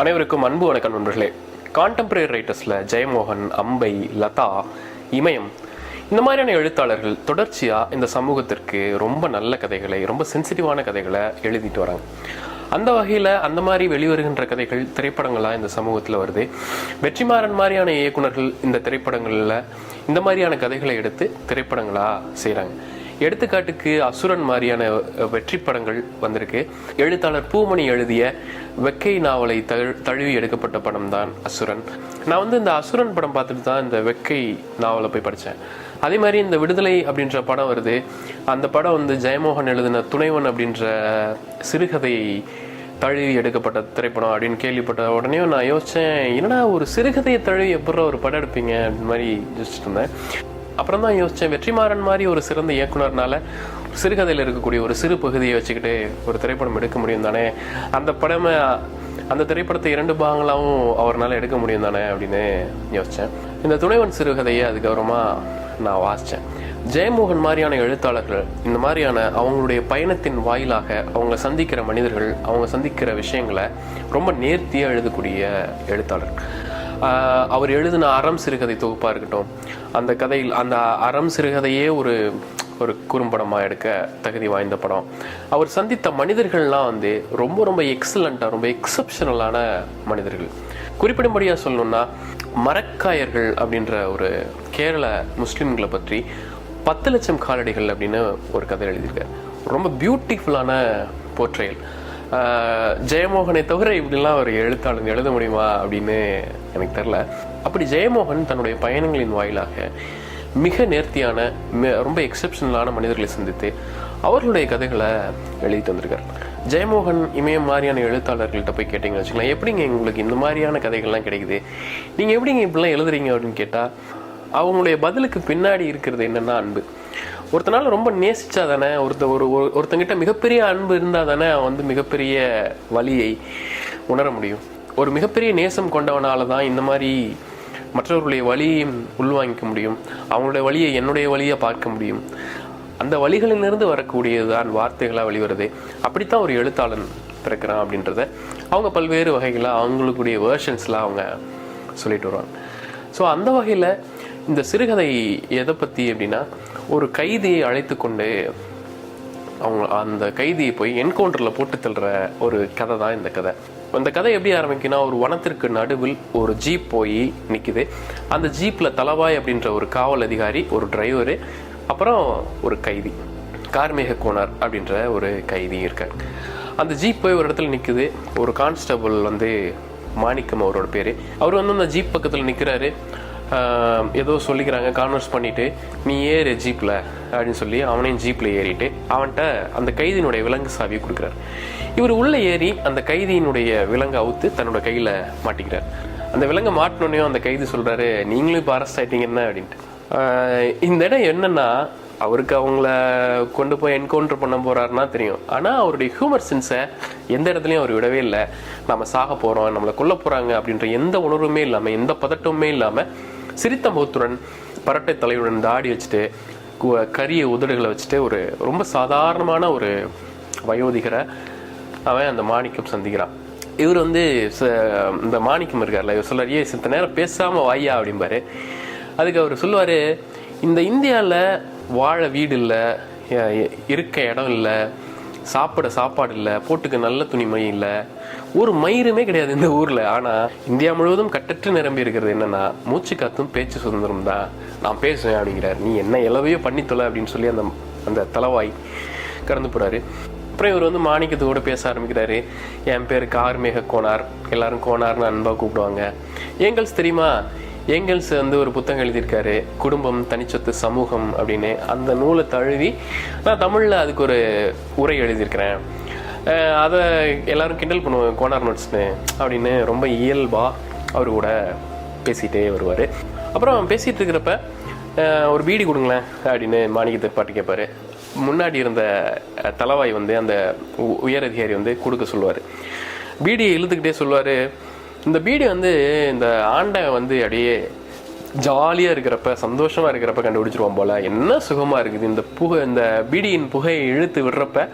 அனைவருக்கும் அன்பு வணக்கம் நண்பர்களே. கான்டெம்பரரி ரைட்டர்ஸில் ஜெயமோகன் அம்பை லதா இமயம் இந்த மாதிரியான எழுத்தாளர்கள் தொடர்ச்சியாக இந்த சமூகத்திற்கு ரொம்ப நல்ல கதைகளை ரொம்ப சென்சிட்டிவான கதைகளை எழுதிட்டு வராங்க. அந்த வகையில் அந்த மாதிரி வெளிவருகின்ற கதைகள் திரைப்படங்களாக இந்த சமூகத்தில் வருது. வெற்றிமாறன் மாதிரியான இயக்குநர்கள் இந்த திரைப்படங்களில் இந்த மாதிரியான கதைகளை எடுத்து திரைப்படங்களாக செய்கிறாங்க எடுத்துக்காட்டுக்கு அசுரன் மாதிரியான வெற்றி படங்கள் வந்திருக்கு. எழுத்தாளர் பூமணி எழுதிய வெக்கை நாவலை தழு தழுவி எடுக்கப்பட்ட படம் தான் அசுரன். நான் வந்து இந்த அசுரன் படம் பார்த்துட்டு தான் இந்த வெக்கை நாவலை போய் படித்தேன் அதே மாதிரி இந்த விடுதலை அப்படின்ற படம் வருது. அந்த படம் வந்து ஜெயமோகன் எழுதின துணைவன் அப்படின்ற சிறுகதை தழுவி எடுக்கப்பட்ட திரைப்படம் அப்படின்னு கேள்விப்பட்ட உடனே நான் யோசித்தேன் என்னடா ஒரு சிறுகதையை தழுவி எப்படி ஒரு படம் எடுப்பீங்க? அப்படின்னு மாதிரி யோசிச்சுட்டு இருந்தேன். அப்புறம் தான் யோசித்தேன் வெற்றிமாறன் மாதிரி ஒரு சிறந்த இயக்குனர்னால சிறுகதையில் இருக்கக்கூடிய ஒரு சிறு பகுதியை வச்சுக்கிட்டு ஒரு திரைப்படம் எடுக்க முடியும் தானே? அந்த படமே அந்த திரைப்படத்தை இரண்டு பாகங்களாகவும் அவரால் எடுக்க முடியும் தானே அப்படின்னு யோசித்தேன் இந்த துணைவன் சிறுகதையை அதுக்கப்புறமா நான் வாசித்தேன் ஜெயமோகன் மாதிரியான எழுத்தாளர்கள் இந்த மாதிரியான அவங்களுடைய பயணத்தின் வாயிலாக அவங்க சந்திக்கிற மனிதர்கள் அவங்க சந்திக்கிற விஷயங்களை ரொம்ப நேர்த்தியாக எழுதக்கூடிய எழுத்தாளர் அவர் எழுதின அறம் சிறுகதை தொகுப்பாக இருக்கட்டும். அந்த கதையில் அந்த அறம் சிறுகதையே ஒரு ஒரு குறும்படமாக எடுக்க தகுதி வாய்ந்த படம். அவர் சந்தித்த மனிதர்கள்லாம் வந்து ரொம்ப ரொம்ப எக்ஸலண்ட்டாக ரொம்ப எக்ஸப்ஷனலான மனிதர்கள். குறிப்பிடும்படியாக சொல்லணும்னா மரக்காயர்கள் அப்படின்ற ஒரு கேரள முஸ்லீம்களை பற்றி பத்து லட்சம் காலடிகள் அப்படின்னு ஒரு கதை எழுதியிருக்கார். ரொம்ப பியூட்டிஃபுல்லான போர்ட்ரேல் ஜெயமோகனை தவிர இப்படிலாம் ஒரு எழுத்தாளர் எழுத முடியுமா அப்படின்னு எனக்கு தெரில அப்படி ஜெயமோகன் தன்னுடைய பயணங்களின் வாயிலாக மிக நேர்த்தியான ரொம்ப எக்ஸப்ஷனலான மனிதர்களை சந்தித்து அவர்களுடைய கதைகளை எழுதி தந்திருக்கார் ஜெயமோகன் இமயம் மாதிரியான எழுத்தாளர்கள்ட்ட போய் கேட்டீங்கன்னு வச்சுக்கலாம் எப்படிங்க உங்களுக்கு இந்த மாதிரியான கதைகள்லாம் கிடைக்குது? நீங்கள் எப்படிங்க இப்படிலாம் எழுதுறீங்க அப்படின்னு கேட்டால் அவங்களுடைய பதிலுக்கு பின்னாடி இருக்கிறது என்னென்னா அன்பு. ஒருத்தனால ரொம்ப நேசிச்சா தானே ஒருத்த ஒரு ஒருத்தங்கிட்ட மிகப்பெரிய அன்பு இருந்தால் தானே அவன் வந்து மிகப்பெரிய வழியை உணர முடியும். ஒரு மிகப்பெரிய நேசம் கொண்டவனால தான் இந்த மாதிரி மற்றவர்களுடைய வலியையும் உள்வாங்கிக்க முடியும். அவங்களுடைய வழியை என்னுடைய வழியை பார்க்க முடியும். அந்த வழிகளிலிருந்து வரக்கூடியதுதான் வார்த்தைகளாக வெளிவருது. அப்படித்தான் ஒரு எழுத்தாளன் பிறக்கிறான் அப்படின்றத அவங்க பல்வேறு வகைகளாக அவங்களுக்குடைய வேர்ஷன்ஸ்லாம் அவங்க சொல்லிட்டு வருவாங்க. ஸோ அந்த வகையில் இந்த சிறுகதை எதை பற்றி அப்படின்னா ஒரு கைதியை அழைத்து கொண்டு அவங்க அந்த கைதியை போய் என்கவுண்டரில் போட்டு தள்ளுற ஒரு கதை தான் இந்த கதை. அந்த கதை எப்படி ஆரம்பிக்குன்னா ஒரு வனத்திற்கு நடுவில் ஒரு ஜீப் போய் நிற்குது அந்த ஜீப்பில் தலவாய் அப்படின்ற ஒரு காவல் அதிகாரி ஒரு டிரைவரு அப்புறம் ஒரு கைதி கார்மேக கோனார் அப்படின்ற ஒரு கைதி இருக்கார். அந்த ஜீப் போய் ஒரு இடத்துல நிற்குது ஒரு கான்ஸ்டபிள் வந்து மாணிக்கம் அவரோட பேர். அவர் வந்து அந்த ஜீப் பக்கத்தில் நிற்கிறாரு ஏதோ சொல்லிக்கிறாங்க கான்வர்ஸ் பண்ணிட்டு நீ ஏறு ஜீப்பில் அப்படின்னு சொல்லி அவனையும் ஜீப்பில் ஏறிட்டு அவன்கிட்ட அந்த கைதியினுடைய விலங்கு சாவியை கொடுக்குறாரு. இவர் உள்ளே ஏறி அந்த கைதியினுடைய விலங்கை அவுத்து தன்னோட கையில் மாட்டிக்கிறார். அந்த விலங்கை மாட்டினோடனே அந்த கைதி சொல்கிறாரு நீங்களும் இப்போ அரெஸ்ட் ஆகிட்டீங்க என்ன? அப்படின்ட்டு. இந்த இடம் என்னென்னா அவருக்கு அவங்கள கொண்டு போய் என்கவுண்டர் பண்ண போறாருன்னா தெரியும். ஆனால் அவருடைய ஹியூமர் சென்ஸை எந்த இடத்துலையும் அவர் விடவே இல்லை. நம்ம சாக போகிறோம் நம்மளை கொல்ல போகிறாங்க அப்படின்ற எந்த உணர்வுமே இல்லாமல் எந்த பதட்டமுமே இல்லாமல் சிரித்த முகத்துடன் பரட்டை தலையுடன் தாடி வச்சுட்டு கரிய உதடுகளை வச்சுட்டு ஒரு ரொம்ப சாதாரணமான ஒரு வயோதிகரை அவன் அந்த மாணிக்கம் சந்திக்கிறான். இவர் வந்து ச- இந்த மாணிக்கம் இருக்கார்ல இவர் சொல்றாரு ஏ சித்த நேரம் பேசாமல் வாயா அப்படிம்பாரு. அதுக்கு அவர் சொல்லுவார் இந்த இந்தியாவில் வாழ வீடு இல்லை இருக்க இடம் இல்லை சாப்பிட சாப்பாடு இல்லை போட்டுக்க நல்ல துணிமணி இல்லை. ஒரு மயிருமே கிடையாது இந்த ஊரில். ஆனால் இந்தியா முழுவதும் கட்டற்று நிரம்பி இருக்கிறது என்னென்னா மூச்சு காத்தும் பேச்சு சுதந்திரம் தான். நான் பேசுவேன் அப்படிங்கிறார். நீ என்ன எலவையோ பண்ணித்தொலை அப்படின்னு சொல்லி அந்த அந்த தலைவாய் கடந்து போறாரு. அப்புறம் இவர் வந்து மாணிக்கத்தோடு பேச ஆரம்பிக்கிறாரு. என் பேர் கார்மேக கோனார். எல்லாரும் கோனார்னு அன்பாக கூப்பிடுவாங்க. எங்கள்ஸ் தெரியுமா? ஏங்கல்ஸ் வந்து ஒரு புத்தகம் எழுதியிருக்காரு குடும்பம் தனிச்சொத்து சமூகம் அப்படின்னு அந்த நூலை தழுவி நான் தமிழில் அதுக்கு ஒரு உரை எழுதியிருக்கிறேன். அதை எல்லாரும் கிண்டல் பண்ணுவோம் கோனார் நோட்ஸ்னு. அப்படின்னு ரொம்ப இயல்பாக அவர் கூட பேசிகிட்டே வருவார். அப்புறம் பேசிகிட்டு இருக்கிறப்ப ஒரு பீடி கொடுங்களேன் அப்படின்னு மாணிக்கத்தை பாட்டு கேட்பாரு. முன்னாடி இருந்த தலவாய் வந்து அந்த உ- உயர் அதிகாரி வந்து கொடுக்க சொல்லுவார். பீடியை இழுத்துக்கிட்டே சொல்லுவார் இந்த பீடி வந்து இந்த ஆண்டை வந்து அப்படியே ஜாலியாக இருக்கிறப்ப சந்தோஷமாக இருக்கிறப்ப கண்டுபிடிச்சிருவான் போல. என்ன சுகமாக இருக்குது. இந்த புகை இந்த பீடியின் புகையை இழுத்து விடுறப்ப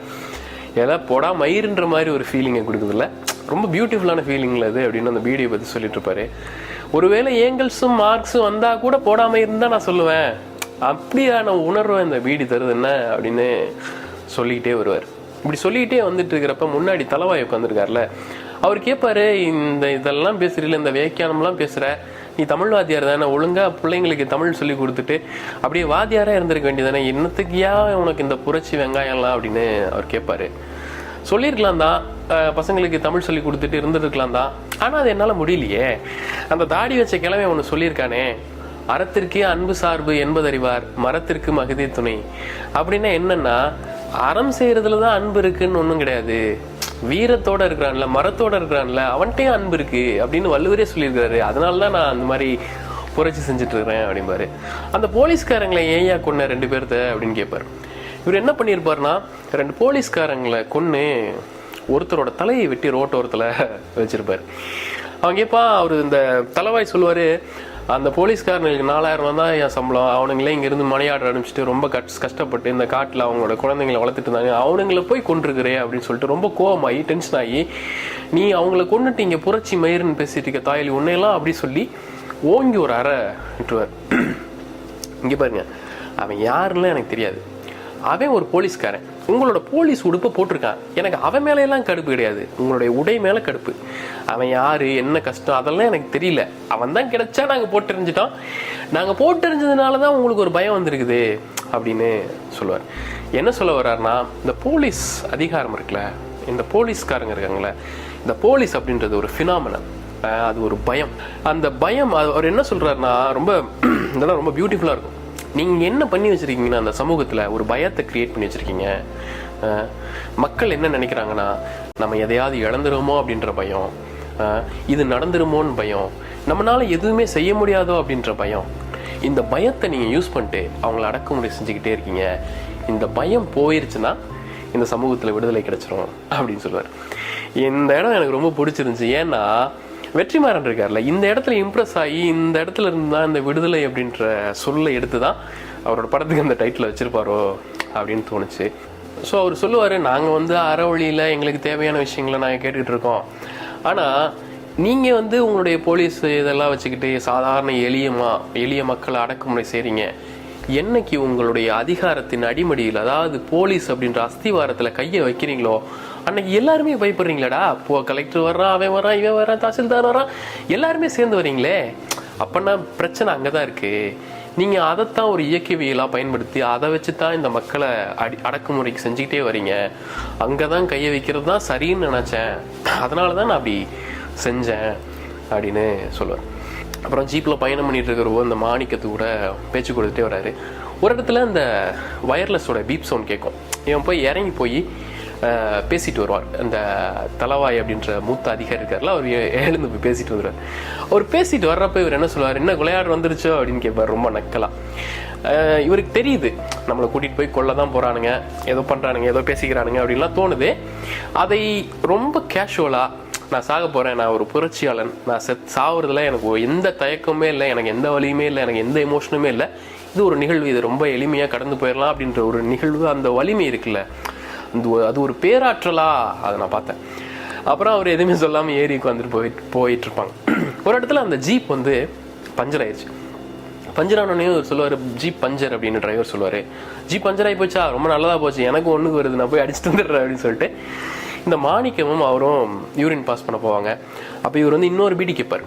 எல்லாம் போடா மயிருன்ற மாதிரி ஒரு ஃபீலிங்கை கொடுக்குதுல்ல ரொம்ப பியூட்டிஃபுல்லான ஃபீலிங்ல அது அப்படின்னு அந்த பீடியை பற்றி சொல்லிட்டு இருப்பாரு. ஒருவேளை ஏங்கல்ஸும் மார்க்ஸும் வந்தால் கூட போடாமல் இருந்தால் நான் சொல்லுவேன். அப்படியான உணர்வை இந்த பீடி தருது என்ன அப்படின்னு சொல்லிக்கிட்டே வருவார். இப்படி சொல்லிக்கிட்டே வந்துட்டு இருக்கிறப்ப முன்னாடி தலைவாய் உட்காந்துருக்கார்ல அவர் கேட்பாரு இந்த இதெல்லாம் பேசுறீல இந்த வியாக்கியானம்லாம் பேசுற. நீ தமிழ் வாத்தியார் தானே ஒழுங்கா பிள்ளைங்களுக்கு தமிழ் சொல்லி கொடுத்துட்டு அப்படியே வாத்தியாரா இருந்திருக்க வேண்டியதானே என்னத்துக்கியா உனக்கு இந்த புரட்சி வெங்காயம்லாம் அப்படின்னு அவர் கேட்பாரு சொல்லியிருக்கலாம் தான் பசங்களுக்கு தமிழ் சொல்லி கொடுத்துட்டு இருந்திருக்கலாம் தான் ஆனால் அது என்னால் முடியலையே. அந்த தாடி வச்ச கிழமை ஒன்று சொல்லியிருக்கானே அறத்திற்கே அன்பு சார்பு என்பதறிவார் மரத்திற்கு மகதி துணை. அப்படின்னா என்னன்னா அறம் செய்யறதுல தான் அன்பு இருக்குன்னு ஒன்றும் கிடையாது. வீரத்தோட இருக்கிறான்ல மரத்தோட இருக்கிறான்ல அவன்கிட்டயும் அன்பு இருக்கு அப்படின்னு வள்ளுவரே சொல்லியிருக்காரு. அதனால தான் நான் அந்த மாதிரி புரட்சி செஞ்சுட்டு இருக்கிறேன் அப்படிம்பாரு. அந்த போலீஸ்காரங்களை ஏயா கொன்ன ரெண்டு பேர்த்த அப்படின்னு கேட்பாரு இவர் என்ன பண்ணியிருப்பாருன்னா ரெண்டு போலீஸ்காரங்களை கொன்று ஒருத்தரோட தலையை வெட்டி ரோட்டோரத்தில் வச்சிருப்பார். அவன் கேட்பான் அவர் இந்த தலைவாய் சொல்லுவார் அந்த போலீஸ்காரனுக்கு நாலாயிரம் ரூபா தான் என் சம்பளம். அவனுங்களே இங்கேருந்து மணியாட அனுப்பிச்சிட்டு ரொம்ப கஷ் கஷ்டப்பட்டு இந்த காட்டில் அவங்களோட குழந்தைங்களை வளர்த்துட்டு இருந்தாங்க. அவனுங்களை போய் கொண்டிருக்கிறே அப்படின்னு சொல்லிட்டு ரொம்ப கோவமாகி டென்ஷன் ஆகி நீ அவங்கள கொண்டுட்டு இங்கே புரட்சி மயிருன்னு பேசிட்டு இருக்க தாயலி உன்னையெல்லாம் அப்படி சொல்லி ஓங்கி ஒரு அறை விட்டுருவார் இங்கே பாருங்க. அவன் யாருன்னு எனக்கு தெரியாது. அவன் ஒரு போலீஸ்காரன். உங்களோட போலீஸ் உடுப்பை போட்டிருக்கான் எனக்கு அவன் மேலையெல்லாம் எல்லாம் கடுப்பு கிடையாது. உங்களுடைய உடை மேலே கடுப்பு. அவன் யாரு என்ன கஷ்டம் அதெல்லாம் எனக்கு தெரியல. அவன் தான் கிடைச்சா நாங்கள் போட்டெறிஞ்சிட்டோம் நாங்கள் போட்டெறிஞ்சதுனால தான் உங்களுக்கு ஒரு பயம் வந்திருக்குது அப்படின்னு சொல்லுவார். என்ன சொல்ல வர்றாருன்னா இந்த போலீஸ் அதிகாரம் இருக்குல்ல இந்த போலீஸ்காரங்க இருக்காங்களே இந்த போலீஸ் அப்படின்றது ஒரு ஃபினாமினன் அது ஒரு பயம். அந்த பயம் அவர் என்ன சொல்கிறாருன்னா ரொம்ப இதெல்லாம் ரொம்ப பியூட்டிஃபுல்லாக இருக்கும். நீங்கள் என்ன பண்ணி வச்சுருக்கீங்கன்னா அந்த சமூகத்தில் ஒரு பயத்தை க்ரியேட் பண்ணி வச்சுருக்கீங்க. மக்கள் என்ன நினைக்கிறாங்கன்னா நம்ம எதையாவது இழந்துருமோ அப்படின்ற பயம். இது நடந்துருமோன்னு பயம். நம்மளால் எதுவுமே செய்ய முடியாதோ அப்படின்ற பயம். இந்த பயத்தை நீங்கள் யூஸ் பண்ணிட்டு அவங்கள அடக்குமுறை செஞ்சுக்கிட்டே இருக்கீங்க. இந்த பயம் போயிருச்சுன்னா இந்த சமூகத்தில் விடுதலை கிடைச்சிரும் அப்படின்னு சொல்லுவார். இந்த இடம் எனக்கு ரொம்ப பிடிச்சிருந்துச்சு. ஏன்னா வெற்றிமாறன் இருக்கார்ல இந்த இடத்துல இம்ப்ரெஸ் ஆகி இந்த இடத்துல இருந்தால் இந்த விடுதலை அப்படின்ற சொல்லை எடுத்து தான் அவரோட படத்துக்கு அந்த டைட்டில் வச்சிருப்பாரோ அப்படின்னு தோணுச்சு. ஸோ அவர் சொல்லுவார் நாங்கள் வந்து அறவழியில் எங்களுக்கு தேவையான விஷயங்களை நாங்கள் கேட்டுக்கிட்டு இருக்கோம். ஆனால் நீங்கள் வந்து உங்களுடைய போலீஸ் இதெல்லாம் வச்சுக்கிட்டு சாதாரண எளியமா எளிய மக்களை அடக்குமுறை செய்கிறீங்க என்னைக்கு உங்களுடைய அதிகாரத்தின் அடிமடியில் அதாவது போலீஸ் அப்படின்ற அஸ்திவாரத்தில் கையை வைக்கிறீங்களோ அன்னைக்கு எல்லாருமே பயப்படுறீங்களாடா. போ கலெக்டர் வர்றான் அவன் வரான் இவன் வரான் தாசில்தார் வரான் எல்லாருமே சேர்ந்து வரீங்களே. அப்பன்னா பிரச்சனை அங்கே தான் இருக்கு. நீங்க அதைத்தான் ஒரு இயக்கவியலாக பயன்படுத்தி அதை வச்சு தான் இந்த மக்களை அடி அடக்குமுறைக்கு செஞ்சுக்கிட்டே வரீங்க. அங்கதான் கையை வைக்கிறது தான் சரின்னு நினைச்சேன். அதனால தான் நான் அப்படி செஞ்சேன் அப்படின்னு சொல்லுவார் அப்புறம் ஜீப்பில் பயணம் பண்ணிட்டு இருக்கிறவோ இந்த மாணிக்கத்து கூட பேச்சு கொடுத்துட்டே வராரு. ஒரு இடத்துல அந்த வயர்லெஸோட பீப் சவுண்ட் கேட்கும். இவன் போய் இறங்கி போய் பேசிட்டு வருவார். அந்த தலவாய் அப்படின்ற மூத்த அதிகாரி இருக்கார்ல அவர் எழுந்து போய் பேசிட்டு வந்துருவார். அவர் பேசிட்டு வர்றப்ப இவர் என்ன சொல்லுவார்? என்ன விளையாடு வந்துருச்சோ? அப்படின்னு கேட்பார். ரொம்ப நக்கலா. இவருக்கு தெரியுது. நம்மளை கூட்டிட்டு போய் கொள்ள தான் போறானுங்க. ஏதோ பண்றானுங்க ஏதோ பேசிக்கிறானுங்க அப்படின்லாம் தோணுது. அதை ரொம்ப கேஷுவலா நான் சாக போறேன். நான் ஒரு புரட்சியாளன். நான் செத் சாவுறதுல எனக்கு எந்த தயக்கமே இல்லை. எனக்கு எந்த வலியுமே இல்லை. எனக்கு எந்த எமோஷனுமே இல்லை. இது ஒரு நிகழ்வு. இது ரொம்ப எளிமையாக கடந்து போயிடலாம் அப்படின்ற ஒரு நிகழ்வு. அந்த வலிமை இருக்குல்ல. இந்த ஒரு- அது ஒரு பேராற்றலா? அதை நான் பார்த்தேன். அப்புறம் அவர் எதுவுமே சொல்லாமல் ஏறி உட்காந்துட்டு போயிட்டு போயிட்டு இருப்பாங்க ஒரு இடத்துல அந்த ஜீப் வந்து பஞ்சர் ஆயிடுச்சு பஞ்சர் ஆனோடனே அவர் சொல்லுவார் ஜீப் பஞ்சர் அப்படின்னு டிரைவர் சொல்லுவார். ஜீப் பஞ்சர் ஆகி போச்சா? ரொம்ப நல்லதாக போச்சு. எனக்கு ஒன்றுக்கு வருது. நான் போய் அடிச்சுட்டு வந்துடுறேன் அப்படின்னு சொல்லிட்டு இந்த மாணிக்கமும் அவரும் யூரின் பாஸ் பண்ண போவாங்க. அப்போ இவர் வந்து இன்னொரு பீடி கேட்பார்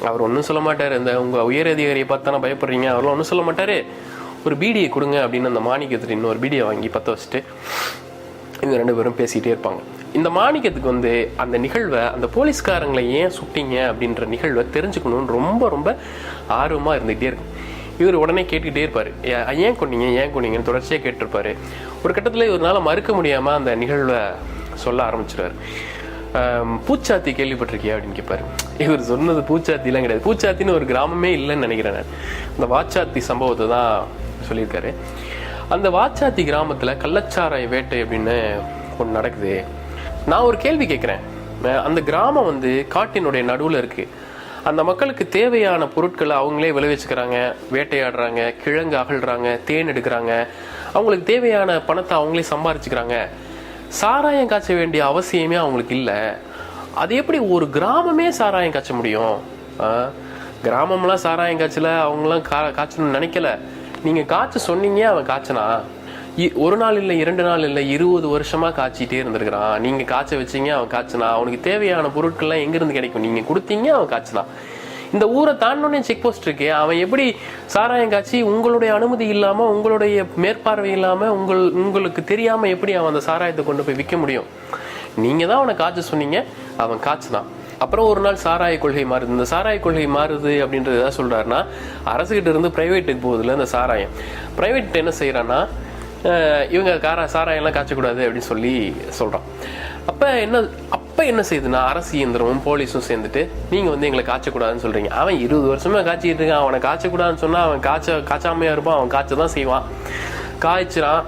அவர் ஒன்றும் சொல்ல மாட்டார். இந்த உங்கள் உயர் அதிகாரியை பார்த்து தானே பயப்படுறீங்க? அவரெல்லாம் ஒன்றும் சொல்ல மாட்டார். ஒரு பீடியை கொடுங்க அப்படின்னு அந்த மாணிக்கத்தில் இன்னொரு பீடியை வாங்கி பற்ற வச்சுட்டு இவங்க ரெண்டு பேரும் பேசிக்கிட்டே இருப்பாங்க. இந்த மாணிக்கத்துக்கு வந்து அந்த நிகழ்வை அந்த போலீஸ்காரங்களை ஏன் சுட்டிங்க அப்படின்ற நிகழ்வை தெரிஞ்சுக்கணும்னு ரொம்ப ரொம்ப ஆர்வமாக இருந்துகிட்டே இருக்கும். இவர் உடனே கேட்டுக்கிட்டே இருப்பார். ஏன் கொன்னீங்க? ஏன் கொன்னீங்கன்னு தொடர்ச்சியாக கேட்டிருப்பாரு. ஒரு கட்டத்தில் இவரால் மறுக்க முடியாமல் அந்த நிகழ்வை சொல்ல ஆரம்பிச்சிருவாரு. பூச்சாத்தி கேள்விப்பட்டிருக்கியா அப்படின்னு கேட்பாரு இவர் சொன்னது பூச்சாத்திலாம் கிடையாது. பூச்சாத்தின்னு ஒரு கிராமமே இல்லைன்னு நினைக்கிறேன் நான். இந்த வாச்சாத்தி சம்பவத்தை தான் சொல்லியிருக்காரு. அந்த வாச்சாத்தி கிராமத்தில் கள்ளச்சாராய வேட்டை அப்படின்னு ஒன்று நடக்குது. நான் ஒரு கேள்வி கேட்குறேன் அந்த கிராமம் வந்து காட்டினுடைய நடுவில் இருக்கு. அந்த மக்களுக்கு தேவையான பொருட்களை அவங்களே விளைவிச்சுக்கிறாங்க. வேட்டையாடுறாங்க கிழங்கு அகழ்றாங்க தேன் எடுக்கிறாங்க. அவங்களுக்கு தேவையான பணத்தை அவங்களே சம்பாரிச்சுக்கிறாங்க. சாராயம் காய்ச்ச வேண்டிய அவசியமே அவங்களுக்கு இல்லை. அது எப்படி ஒரு கிராமமே சாராயம் காய்ச்ச முடியும்? கிராமம்லாம் சாராயம் காய்ச்சல அவங்களாம் கா காய்ச்சணும்னு நினைக்கல. நீங்க காய்ச்ச சொன்னீங்க அவன் காய்ச்சனா? இ- ஒரு நாள் இல்லை இரண்டு நாள் இல்லை இருபது வருஷமா காய்ச்சிட்டே இருந்திருக்கிறான். நீங்க காய்ச்ச வச்சீங்க அவன் காய்ச்சனா? அவனுக்கு தேவையான பொருட்கள்லாம் எங்கேருந்து கிடைக்கும்? நீங்க கொடுத்தீங்க அவன் காய்ச்சனா? இந்த ஊரை தாண்டோன்னே செக் போஸ்ட் இருக்கு அவன் எப்படி சாராயம் காய்ச்சி உங்களுடைய அனுமதி இல்லாம உங்களுடைய மேற்பார்வை இல்லாம உங்கள் உங்களுக்கு தெரியாம எப்படி அவன் அந்த சாராயத்தை கொண்டு போய் விற்க முடியும்? நீங்க தான் அவனை காய்ச்ச சொன்னீங்க அவன் காய்ச்சினான் அப்புறம் ஒரு நாள் சாராய கொள்கை மாறுது. இந்த சாராய கொள்கை மாறுது அப்படின்றது எதாவது சொல்கிறாருன்னா அரசுகிட்ட இருந்து ப்ரைவேட்டுக்கு போகுதுல இந்த சாராயம். ப்ரைவேட் என்ன செய்கிறான்னா இவங்க காரா சாராயம்லாம் காய்ச்சக்கூடாது அப்படின்னு சொல்லி சொல்கிறான் அப்போ என்ன அப்போ என்ன செய்யுதுன்னா அரசு இயந்திரமும் போலீஸும் சேர்ந்துட்டு நீங்கள் வந்து எங்களை காய்ச்சக்கூடாதுன்னு சொல்கிறீங்க அவன் இருபது வருஷமாக காய்ச்சிட்டு இருக்கான். அவனை காய்ச்சக்கூடாதுன்னு சொன்னால் அவன் காய்ச்ச காய்ச்சாமையா இருப்பான். அவன் காய்ச்ச தான் செய்வான். காய்ச்சிறான்.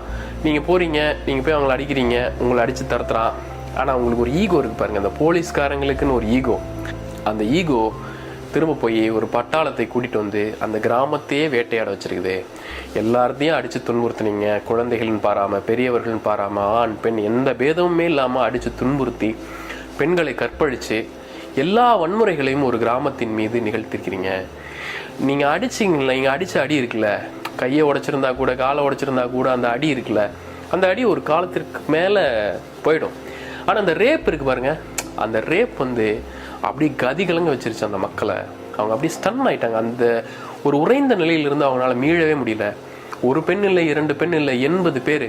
நீங்கள் போகிறீங்க நீங்கள் போய் அவங்களை அடிக்கிறீங்க. உங்களை அடித்து தரத்துறான். ஆனால் உங்களுக்கு ஒரு ஈகோ இருக்குது பாருங்கள் அந்த போலீஸ்காரங்களுக்குன்னு ஒரு ஈகோ அந்த ஈகோ திரும்ப போய் ஒரு பட்டாளத்தை கூட்டிட்டு வந்து அந்த கிராமத்தையே வேட்டையாட வச்சிருக்குது. எல்லாத்தையும் அடித்து துன்புறுத்துனீங்க. குழந்தைகள்னு பாராமல் பெரியவர்கள்னு பாராமல் ஆண் பெண் எந்த பேதமுமே இல்லாமல் அடித்து துன்புறுத்தி பெண்களை கற்பழித்து எல்லா வன்முறைகளையும் ஒரு கிராமத்தின் மீது நிகழ்த்திருக்கிறீங்க. நீங்கள் அடிச்சீங்கல்ல நீங்கள் அடித்த அடி இருக்குல்ல. கையை உடைச்சிருந்தா கூட காலை உடைச்சிருந்தா கூட அந்த அடி இருக்குல்ல. அந்த அடி ஒரு காலத்திற்கு மேலே போயிடும். ஆனால் அந்த ரேப் இருக்கு பாருங்க. அந்த ரேப் வந்து அப்படி கதி கலங்க வச்சிருச்சு அந்த மக்களை. அவங்க அப்படியே ஸ்டன் ஆயிட்டாங்க. அந்த ஒரு உறைந்த நிலையிலிருந்து அவங்களால மீளவே முடியல. ஒரு பெண் இல்லை இரண்டு பெண் இல்லை எண்பது பேர்.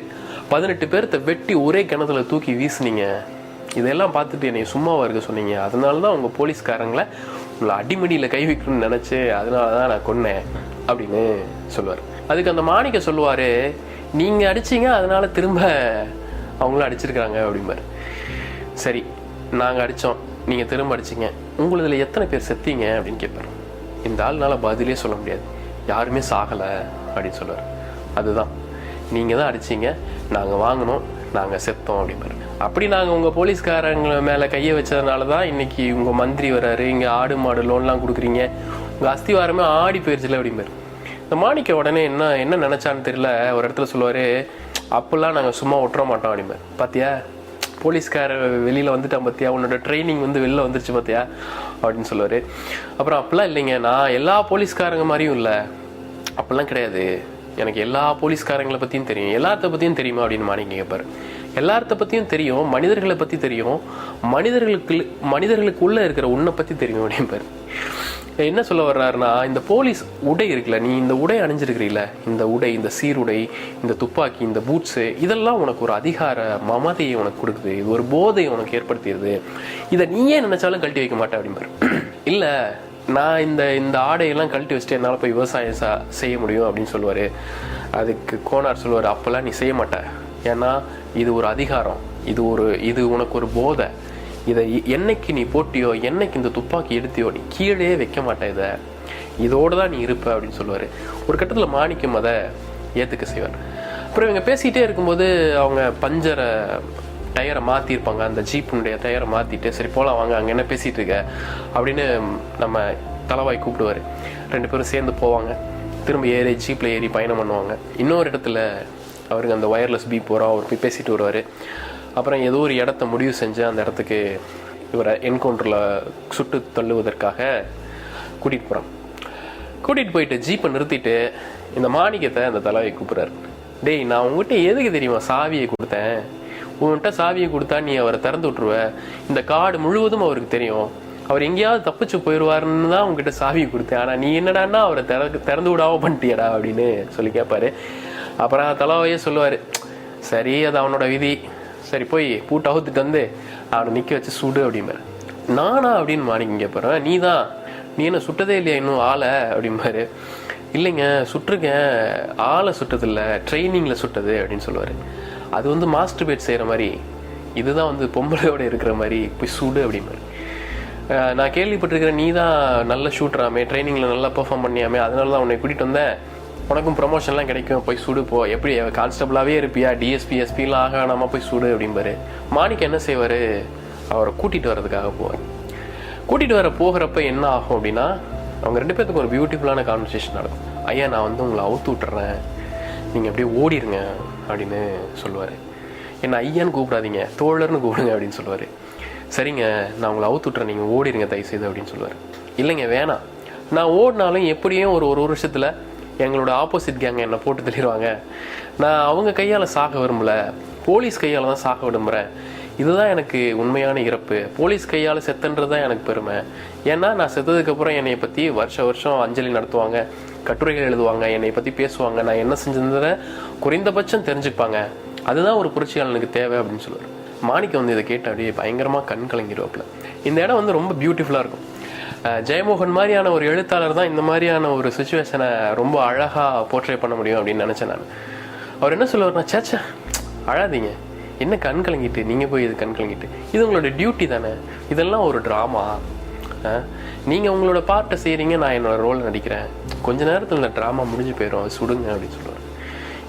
பதினெட்டு பேர்த்த வெட்டி ஒரே கிணத்துல தூக்கி வீசுனீங்க. இதெல்லாம் பார்த்துட்டு என்னை சும்மாவாக இருக்க சொன்னீங்க. அதனால தான் உங்கள் போலீஸ்காரங்களை உங்களை அடிமடியில் கை வைக்கணும்னு நினச்சி அதனால தான் நான் கொன்னேன் அப்படின்னு சொல்லுவார். அதுக்கு அந்த மாணிக்க சொல்லுவார் நீங்கள் அடிச்சீங்க அதனால திரும்ப அவங்களும் அடிச்சிருக்கிறாங்க அப்படிம்பாரு. சரி நாங்கள் அடித்தோம் நீங்கள் திரும்ப அடிச்சீங்க. உங்களுதுல எத்தனை பேர் செத்தீங்க? அப்படின்னு கேட்பாரு இந்த ஆள்னால பதிலே சொல்ல முடியாது. யாருமே சாகலை அப்படின்னு சொல்லுவார். அதுதான். நீங்கள் தான் அடிச்சீங்க. நாங்கள் வாங்கினோம் நாங்கள் செத்தோம் அப்படிம்பாரு. அப்படி நாங்கள் உங்கள் போலீஸ்காரங்க மேலே கையை வச்சதுனால தான் இன்னைக்கு உங்கள் மந்திரி வராரு. இங்கே ஆடு மாடு லோன்லாம் கொடுக்குறீங்க. உங்கள் அஸ்திவாரமே ஆடி போயிடுச்சுல அப்படிம்பாரு. இந்த மாணிக்க உடனே என்ன என்ன நினச்சான்னு தெரியல. ஒரு இடத்துல சொல்லுவார் அப்பெல்லாம் நாங்கள் சும்மா ஒட்டுற மாட்டோம் அப்படிம்பார். பார்த்தியா போலீஸ்கார வெளியில் வந்துட்டான் பார்த்தியா உன்னோட ட்ரைனிங் வந்து வெளில வந்துருச்சு பார்த்தியா அப்படின்னு சொல்லுவார். அப்புறம் அப்பெல்லாம் இல்லைங்க. நான் எல்லா போலீஸ்காரங்க மாதிரியும் இல்லை. அப்பெல்லாம் கிடையாது. எனக்கு எல்லா போலீஸ்காரங்களை பற்றியும் தெரியும். எல்லாத்த பற்றியும் தெரியுமா? அப்படின்னு மாணிக்க கேட்பாரு எல்லாத்த பற்றியும் தெரியும். மனிதர்களை பற்றி தெரியும். மனிதர்களுக்கு மனிதர்களுக்குள்ளே இருக்கிற உன்னை பற்றி தெரியும். அப்படிம்பாரு. என்ன சொல்ல வர்றாருன்னா இந்த போலீஸ் உடை இருக்குல்ல நீ இந்த உடை அணிஞ்சிருக்கிறீல இந்த உடை இந்த சீருடை இந்த துப்பாக்கி இந்த பூட்ஸு இதெல்லாம் உனக்கு ஒரு அதிகார மமதையை உனக்கு கொடுக்குது இது ஒரு போதையை உனக்கு ஏற்படுத்திடுது. இதை நீயே நினைச்சாலும் கழட்டி வைக்க மாட்டேன் அப்படிம்பார். இல்லை நான் இந்த இந்த ஆடையெல்லாம் கழட்டி வச்சுட்டு என்னால் போய் விவசாயம் சா செய்ய முடியும் அப்படின்னு சொல்லுவார். அதுக்கு கோனார் சொல்லுவார் அப்போல்லாம் நீ செய்ய மாட்ட. ஏன்னா இது ஒரு அதிகாரம். இது ஒரு இது உனக்கு ஒரு போதை. இதை என்னைக்கு நீ போட்டியோ என்னைக்கு இந்த துப்பாக்கி எடுத்தியோ நீ கீழே வைக்க மாட்டே இதை. இதோடு தான் நீ இருப்ப அப்படின்னு சொல்லுவார். ஒரு கட்டத்தில் மாணிக்கம் அதை ஏற்றுக்க செய்வார். அப்புறம் இவங்க பேசிகிட்டே இருக்கும்போது அவங்க பஞ்சரை டயரை மாற்றிருப்பாங்க அந்த ஜீப்புனுடைய டயரை மாற்றிட்டு சரி போகலாம் வாங்க அங்கே என்ன பேசிகிட்டு இருக்க? அப்படின்னு நம்ம தலைவாய் கூப்பிடுவாரு. ரெண்டு பேரும் சேர்ந்து போவாங்க. திரும்ப ஏறி ஜீப்பில் ஏறி பயணம் பண்ணுவாங்க. இன்னொரு இடத்துல அவருக்கு அந்த ஒயர்லெஸ் பீப் போகிறோம் அவர் போய் பேசிட்டு வருவார். அப்புறம் ஏதோ ஒரு இடத்த முடிவு செஞ்சு அந்த இடத்துக்கு இவரை என்கவுண்டரில் சுட்டு தள்ளுவதற்காக கூட்டிகிட்டு போகிறான் கூட்டிகிட்டு போயிட்டு ஜீப்பை நிறுத்திட்டு இந்த மாணிக்கத்தை அந்த தலைவை கூப்பிட்றாரு. டேய் நான் உங்ககிட்ட எதுக்கு தெரியுமா சாவியை கொடுத்தேன்? உன்கிட்ட சாவியை கொடுத்தா நீ அவரை திறந்து விட்ருவ இந்த காடு முழுவதும் அவருக்கு தெரியும். அவர் எங்கேயாவது தப்பிச்சு போயிடுவாருன்னு தான் உங்ககிட்ட சாவியை கொடுத்தேன். ஆனால் நீ என்னடான்னா அவரை திற திறந்து விடாம பண்ணிட்டியடா அப்படின்னு சொல்லி கேட்பாரு அப்புறம் தலைவையே சொல்லுவார் சரி அது அவனோட விதி. சரி போய் பூட்டு அவுத்துட்டு வந்து அவனை நிற்க வச்சு சுடு அப்படிம்பாரு. நானா? அப்படின்னு மாணிக்கம் கேட்பாரு நீ தான் நீ என்ன சுட்டதே இல்லையா இன்னும்? ஆளை? அப்படிம்பாரு. இல்லைங்க சுட்டிருக்கேன். ஆளை சுட்டதில்ல. ட்ரைனிங்கில் சுட்டது அப்படின்னு சொல்லுவார். அது வந்து மாஸ்டர் பேட் செய்கிற மாதிரி இதுதான் வந்து பொம்பளையோட இருக்கிற மாதிரி போய் சுடு அப்படிம்பாரு. நான் கேள்விப்பட்டிருக்கிறேன் நீ தான் நல்ல ஷூட்டராமே ட்ரைனிங்கில் நல்லா பெர்ஃபார்ம் பண்ணியாமே. அதனால தான் உன்னை கூட்டிகிட்டு வந்தேன். உனக்கும் ப்ரொமோஷன்லாம் கிடைக்கும். போய் சுடு போ. எப்படி கான்ஸ்டபிளாகவே இருப்பியா? டிஎஸ்பி எஸ்பிலாம் ஆக நம்ம போய் சுடு அப்படிம்பாரு. மாணிக்க என்ன செய்வார்? அவரை கூட்டிகிட்டு வர்றதுக்காக போவார். கூட்டிகிட்டு வர போகிறப்ப என்ன ஆகும் அப்படின்னா அவங்க ரெண்டு பேர்த்துக்கு ஒரு பியூட்டிஃபுல்லான கான்வர்சேஷன் நடக்கும். ஐயா நான் வந்து உங்களை அவுத்து விட்டுறேன். நீங்கள் அப்படியே ஓடிருங்க அப்படின்னு சொல்லுவார். என்ன ஐயான்னு கூப்பிடாதீங்க. தோழர்னு கூப்பிடுங்க அப்படின்னு சொல்லுவார். சரிங்க நான் உங்களை அவுத்து விட்றேன் நீங்கள் ஓடிடுங்க தயவுசெய்து அப்படின்னு சொல்லுவார். இல்லைங்க வேணாம். நான் ஓடினாலும் எப்படியும் ஒரு ஒரு வருஷத்தில் எங்களோட ஆப்போசிட் கேங்க என்னை போட்டு தள்ளிடுவாங்க. நான் அவங்க கையால் சாக விரும்பல. போலீஸ் கையால் தான் சாக விரும்புகிறேன் இதுதான் எனக்கு உண்மையான இறப்பு. போலீஸ் கையால் செத்துன்றது தான் எனக்கு பெருமை. ஏன்னா நான் செத்ததுக்கப்புறம் என்னை பற்றி வருஷ வருஷம் அஞ்சலி நடத்துவாங்க. கட்டுரைகள் எழுதுவாங்க. என்னை பற்றி பேசுவாங்க. நான் என்ன செஞ்சிருந்ததை குறைந்தபட்சம் தெரிஞ்சுப்பாங்க. அதுதான் ஒரு புரட்சியாளனுக்கு தேவை அப்படின்னு சொல்லுவார். மாணிக்கம் வந்து இதை கேட்டு அப்படியே பயங்கரமாக கண் கலங்கிடுவாப்புல. இந்த இடம் வந்து ரொம்ப பியூட்டிஃபுல்லாக இருக்கும். ஜெயமோகன் மாதிரியான ஒரு எழுத்தாளர் தான் இந்த மாதிரியான ஒரு சுச்சுவேஷனை ரொம்ப அழகாக போர்ட்ரே பண்ண முடியும் அப்படின்னு நினச்சேன் நான். அவர் என்ன சொல்லுவார்னா சேச்சா அழாதீங்க. என்ன கண் கலங்கிட்டு? நீங்கள் போய் இது கண் கலங்கிட்டு. இது உங்களோட டியூட்டி தானே. இதெல்லாம் ஒரு ட்ராமா நீங்கள் உங்களோட பார்ட்டை செய்கிறீங்க நான் என்னோட ரோல் நடிக்கிறேன். கொஞ்ச நேரத்தில் இந்த ட்ராமா முடிஞ்சு போயிடும் சுடுங்க அப்படின்னு சொல்லுவார்.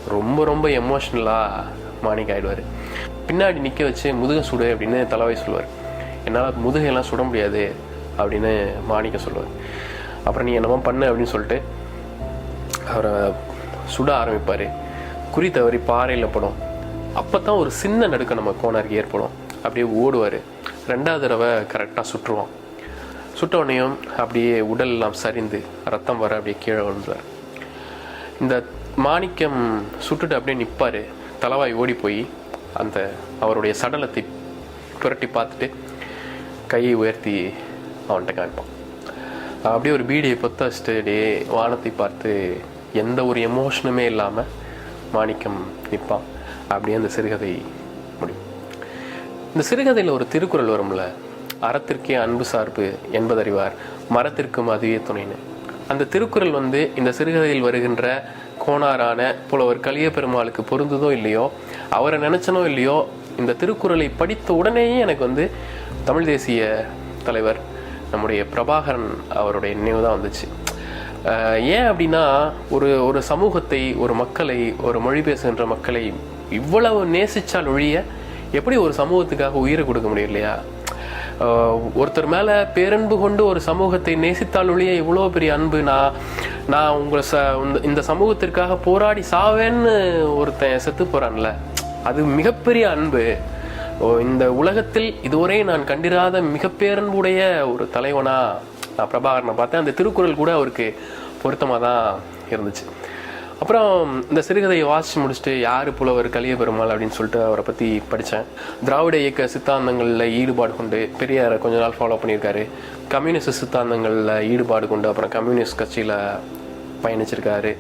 ரொம்ப ரொம்ப எமோஷ்னலாக மாணிக் ஆயிடுவார். பின்னாடி நிற்க வச்சு முதுக சுடு அப்படின்னு தலைவாய் சொல்லுவார். என்னால் முதுகையெல்லாம் சுட முடியாது. அப்படின்னு மாணிக்க சொல்லுவார். அப்புறம் நீ என்னமோ பண்ணு அப்படின்னு சொல்லிட்டு அவரை சுட ஆரம்பிப்பார். குறி தவறி பாறையில் படும். அப்போ தான் ஒரு சின்ன நடுக்கம் நம்ம கோணருக்கு ஏற்படும். அப்படியே ஓடுவார். ரெண்டாவது தடவை கரெக்டாக சுற்றுவான். சுட்ட உடனேயும் அப்படியே உடல் எல்லாம் சரிந்து ரத்தம் வர அப்படியே கீழே விழுந்துவார் இந்த மாணிக்கம் சுட்டுட்டு அப்படியே நிற்பார் தலவாய் ஓடி போய் அந்த அவருடைய சடலத்தை புரட்டி பார்த்துட்டு கையை உயர்த்தி அவன்கிட்ட காமிப்பான் அப்படியே ஒரு பீடியை பொத்த வச்சுட்டு அப்படியே வானத்தை பார்த்து எந்த ஒரு எமோஷனுமே இல்லாமல் மாணிக்கம் நிற்பான். அப்படியே அந்த சிறுகதை முடியும். இந்த சிறுகதையில் ஒரு திருக்குறள் வரும்ல அறத்திற்கே அன்பு சார்பு என்பதறிவார் மரத்திற்கும் அதுவே துணைன்னு. அந்த திருக்குறள் வந்து இந்த சிறுகதையில் வருகின்ற கோணாரான புலவர் கலிய பெருமாளுக்கு பொருந்ததோ இல்லையோ அவரை நினச்சனோ இல்லையோ இந்த திருக்குறளை படித்த உடனேயே எனக்கு வந்து தமிழ் தேசிய தலைவர் நம்முடைய பிரபாகரன் அவருடைய நினைவு தான் வந்துச்சு. அஹ் ஏன் அப்படின்னா ஒரு ஒரு சமூகத்தை ஒரு மக்களை ஒரு மொழி பேசுகின்ற மக்களை இவ்வளவு நேசிச்சால் ஒழிய எப்படி ஒரு சமூகத்துக்காக உயிரை கொடுக்க முடியும் இல்லையா? ஒருத்தர் மேல பேரன்பு கொண்டு ஒரு சமூகத்தை நேசித்தால் ஒழிய இவ்வளோ பெரிய அன்பு நான் நான் உங்களை ச இந்த- இந்த சமூகத்திற்காக போராடி சாவேன்னு ஒருத்தன் செத்து போறான்ல. அது மிகப்பெரிய அன்பு. இந்த உலகத்தில் இதுவரை நான் கண்டிராத மிகப்பேரன்புடைய ஒரு தலைவனா நான் பிரபாகரனை பார்த்தேன். அந்த திருக்குறள் கூட அவருக்கு பொருத்தமாக தான் இருந்துச்சு. அப்புறம் இந்த சிறுகதையை வாசித்து முடிச்சுட்டு யார் புலவர் கலிய பெருமாள் அப்படின்னு சொல்லிட்டு அவரை பற்றி படித்தேன் திராவிட இயக்க சித்தாந்தங்களில் ஈடுபாடு கொண்டு பெரியாரை கொஞ்ச நாள் ஃபாலோ பண்ணியிருக்காரு. கம்யூனிஸ்ட் சித்தாந்தங்களில் ஈடுபாடு கொண்டு அப்புறம் கம்யூனிஸ்ட் கட்சியில் பயணிச்சிருக்காரு.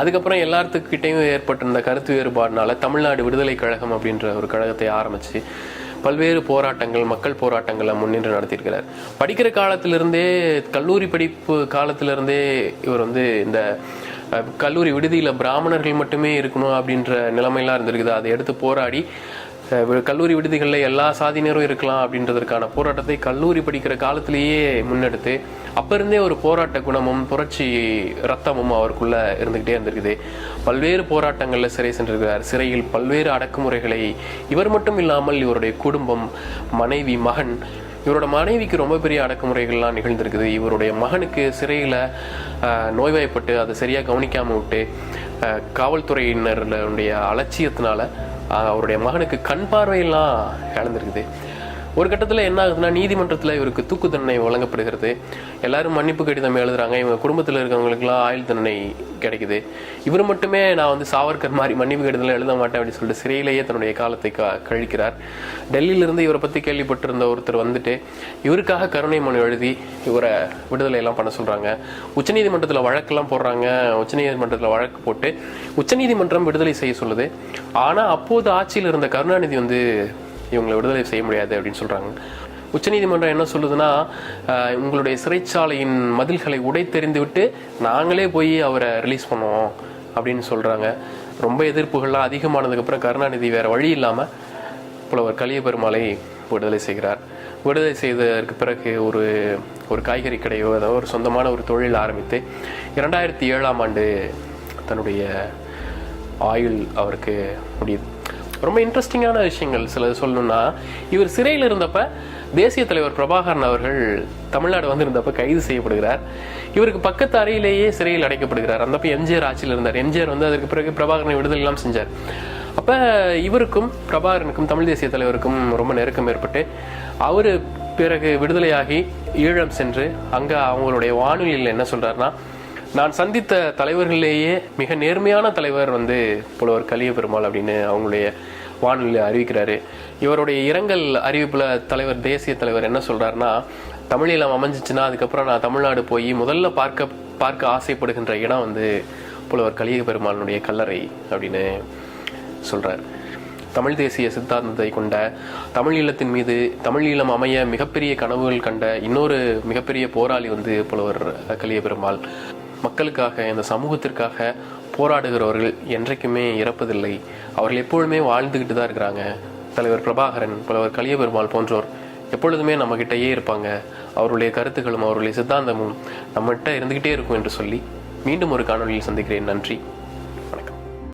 அதுக்கப்புறம் எல்லாத்துக்கிட்டையும் ஏற்பட்டிருந்த கருத்து வேறுபாடுனால தமிழ்நாடு விடுதலை கழகம் அப்படின்ற ஒரு கழகத்தை ஆரம்பிச்சு பல்வேறு போராட்டங்கள் மக்கள் போராட்டங்களை முன்னின்று நடத்தியிருக்கிறார். படிக்கிற காலத்திலிருந்தே கல்லூரி படிப்பு காலத்திலிருந்தே இவர் வந்து இந்த கல்லூரி விடுதியில் பிராமணர்கள் மட்டுமே இருக்கணும் அப்படின்ற நிலைமையெல்லாம் இருந்திருக்குது. அதை எடுத்து போராடி கல்லூரி விடுதிகளில் எல்லா சாதியினரும் இருக்கலாம் அப்படின்றதற்கான போராட்டத்தை கல்லூரி படிக்கிற காலத்திலேயே முன்னெடுத்து அப்போ இருந்தே ஒரு போராட்ட குணமும் புரட்சி ரத்தமும் அவருக்குள்ளே இருந்துக்கிட்டே இருந்திருக்குது. பல்வேறு போராட்டங்களில் சிறை சென்றிருக்கிறார். சிறையில் பல்வேறு அடக்குமுறைகளை இவர் மட்டும் இல்லாமல் இவருடைய குடும்பம் மனைவி மகன் இவரோட மனைவிக்கு ரொம்ப பெரிய அடக்குமுறைகள்லாம் நிகழ்ந்திருக்குது. இவருடைய மகனுக்கு சிறையில் நோய்வாய்ப்பட்டு அதை சரியாக கவனிக்காமல் விட்டு காவல்துறையினருடைய அலட்சியத்தினால அவருடைய மகனுக்கு கண் பார்வையெல்லாம் இழந்திருக்குது. ஒரு கட்டத்தில் என்ன ஆகுதுன்னா நீதிமன்றத்தில் இவருக்கு தூக்கு தண்டனை வழங்கப்படுகிறது. எல்லாரும் மன்னிப்பு கடிதம் எழுதுறாங்க இவங்க குடும்பத்தில் இருக்கிறவங்களுக்குலாம் ஆயுள் தண்டனை கிடைக்குது. இவர் மட்டுமே நான் வந்து சாவர்கர் மாதிரி மன்னிப்பு கடிதம் எழுத மாட்டேன் அப்படின்னு சொல்லிட்டு சிறையிலேயே தன்னுடைய காலத்தை க- கழிக்கிறார். டெல்லியிலிருந்து இவரை பற்றி கேள்விப்பட்டிருந்த ஒருத்தர் வந்துட்டு இவருக்காக கருணை மனு எழுதி இவரை விடுதலையெல்லாம் பண்ண சொல்கிறாங்க உச்சநீதிமன்றத்தில் வழக்கெல்லாம் போடுறாங்க. உச்சநீதிமன்றத்தில் வழக்கு போட்டு உச்சநீதிமன்றம் விடுதலை செய்ய சொல்லுது. ஆனால் அப்போது ஆட்சியில் இருந்த கருணாநிதி வந்து இவங்களை விடுதலை செய்ய முடியாது அப்படின்னு சொல்கிறாங்க உச்சநீதிமன்றம் என்ன சொல்லுதுன்னா உங்களுடைய சிறைச்சாலையின் மதில்களை உடைத்தெறிந்து விட்டு நாங்களே போய் அவரை ரிலீஸ் பண்ணுவோம் அப்படின்னு சொல்கிறாங்க ரொம்ப எதிர்ப்புகள்லாம் அதிகமானதுக்கப்புறம் கருணாநிதி வேறு வழி இல்லாமல் புலவர் கலியபெருமாளை விடுதலை செய்கிறார். விடுதலை செய்ததற்கு பிறகு ஒரு ஒரு காய்கறி கடையோ ஏதோ ஒரு சொந்தமான ஒரு தொழில் ஆரம்பித்து இரண்டாயிரத்தி ஏழாம் ஆண்டு தன்னுடைய ஆயுள் அவருக்கு முடியுது. ரொம்ப இன்ட்ரெஸ்டிங்கான விஷயங்கள். சில சொல்லணும்னா இவர் சிறையில் இருந்தப்ப தேசிய தலைவர் பிரபாகரன் அவர்கள் தமிழ்நாடு வந்திருந்தப்ப கைது செய்யப்படுகிறார். இவருக்கு பக்கத்து அறையிலேயே சிறையில் அடைக்கப்படுகிறார். அந்தப்ப எம்ஜிஆர் ஆட்சியில் இருந்தார். எம்ஜிஆர் வந்து அதற்கு பிறகு பிரபாகரனை விடுதலை எல்லாம் செஞ்சார். அப்போ இவருக்கும் பிரபாகரனுக்கும் தமிழ் தேசிய தலைவருக்கும் ரொம்ப நெருக்கம் ஏற்பட்டு அவர் பிறகு விடுதலையாகி ஈழம் சென்று அங்கே அவங்களுடைய வானொலியில் என்ன சொல்றாருன்னா நான் சந்தித்த தலைவர்களிலேயே மிக நேர்மையான தலைவர் வந்து புலவர் கலிய பெருமாள் அப்படின்னு அவங்களுடைய வானொலியில் அறிவிக்கிறாரு. இவருடைய இரங்கல் அறிவிப்பில் தலைவர் தேசிய தலைவர் என்ன சொல்கிறாருன்னா தமிழீழம் அமைஞ்சிச்சுன்னா அதுக்கப்புறம் நான் தமிழ்நாடு போய் முதல்ல பார்க்க பார்க்க ஆசைப்படுகின்ற இடம் வந்து புலவர் கலிய பெருமாளுடைய கல்லறை அப்படின்னு சொல்கிறார் தமிழ் தேசிய சித்தாந்தத்தை கொண்ட தமிழ் ஈழத்தின் மீது தமிழீழம் அமைய மிகப்பெரிய கனவுகள் கண்ட இன்னொரு மிகப்பெரிய போராளி வந்து புலவர் கலிய பெருமாள். மக்களுக்காக இந்த சமூகத்திற்காக போராடுகிறவர்கள் என்றைக்குமே இறப்பதில்லை. அவர்கள் எப்பொழுதுமே வாழ்ந்துக்கிட்டு தான் இருக்கிறாங்க. தலைவர் பிரபாகரன் தலைவர் கலியபெருமாள் போன்றோர் எப்பொழுதுமே நம்ம கிட்டயே இருப்பாங்க. அவருடைய கருத்துக்களும் அவருடைய சித்தாந்தமும் நம்மகிட்ட இருந்துகிட்டே இருக்கும் என்று சொல்லி மீண்டும் ஒரு காணொளியில் சந்திக்கிறேன். நன்றி.